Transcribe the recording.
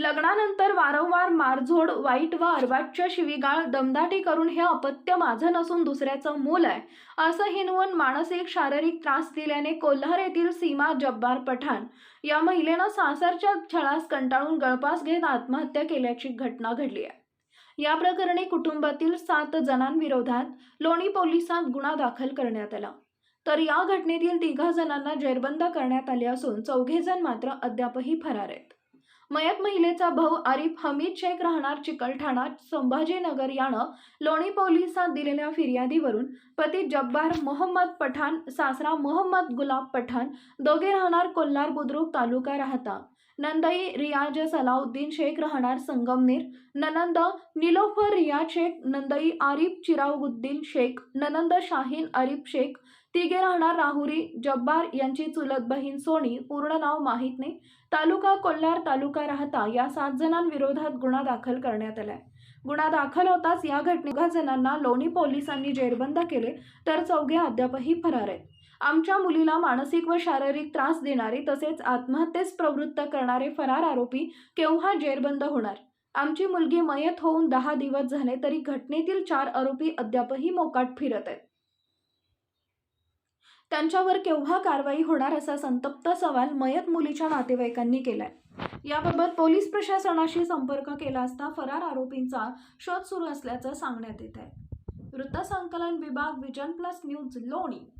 लग्नानंतर वारंवार मारझोड वाईट व अर्वाच्य शिवीगाळ दमदाटी करून हे अपत्य माझं नसून दुसऱ्याचं मूल आहे असं हिनवून मानसिक शारीरिक त्रास दिल्याने कोल्हार येथील सीमा जब्बार पठाण या महिलेनं सासरच्या छळास कंटाळून गळपास घेत आत्महत्या केल्याची घटना घडली आहे. या प्रकरणी कुटुंबातील सात जणांविरोधात लोणी पोलिसात गुन्हा दाखल करण्यात आला. तर या घटनेतील तिघा जणांना जेरबंद करण्यात आले असून चौघे जण मात्र अद्यापही फरार आहेत. मयत महिलेचा भाऊ आरिफ हमीद शेख राहणार चिकलठाणा संभाजीनगर यानं लोणी पोलिसात दिलेल्या फिर्यादीवरून पती जब्बार मोहम्मद पठाण सासरा मोहम्मद गुलाब पठाण दोघे राहणार कोल्हार बुद्रुक तालुका राहता. नंदई रियाज सलाउद्दीन शेख राहणार संगमनेर ननंद निलोफर रियाज शेख नंदई आरिफ चिराउद्दीन शेख ननंद शाहीन आरिफ शेख तिघे राहणार राहुरी जब्बार यांची चुलत बहीण सोनी पूर्ण नाव माहीत नाही. तालुका कोल्हार तालुका राहता या सात जणांविरोधात गुन्हा दाखल करण्यात आलाय. गुन्हा दाखल होताच या घटनेत जणांना लोणी पोलिसांनी जेरबंद केले तर चौघे अद्यापही फरार आहेत. आमच्या मुलीला मानसिक व शारीरिक त्रास देणारे तसेच आत्महत्येस प्रवृत्त करणारे फरार आरोपी केव्हा जेरबंद होणार? आमची मुलगी मयत होऊन दहा दिवस झाले तरी घटनेतील चार आरोपी अद्यापही मोकाट फिरत आहेत. त्यांच्यावर केव्हा कारवाई होणार असा संतप्त सवाल मयत मुलीच्या नातेवाईकांनी केलाय. याबाबत पोलीस प्रशासनाशी संपर्क केला असता फरार आरोपींचा शोध सुरू असल्याचं सांगण्यात येत आहे. वृत्तसंकलन विभाग विजन प्लस न्यूज लोणी.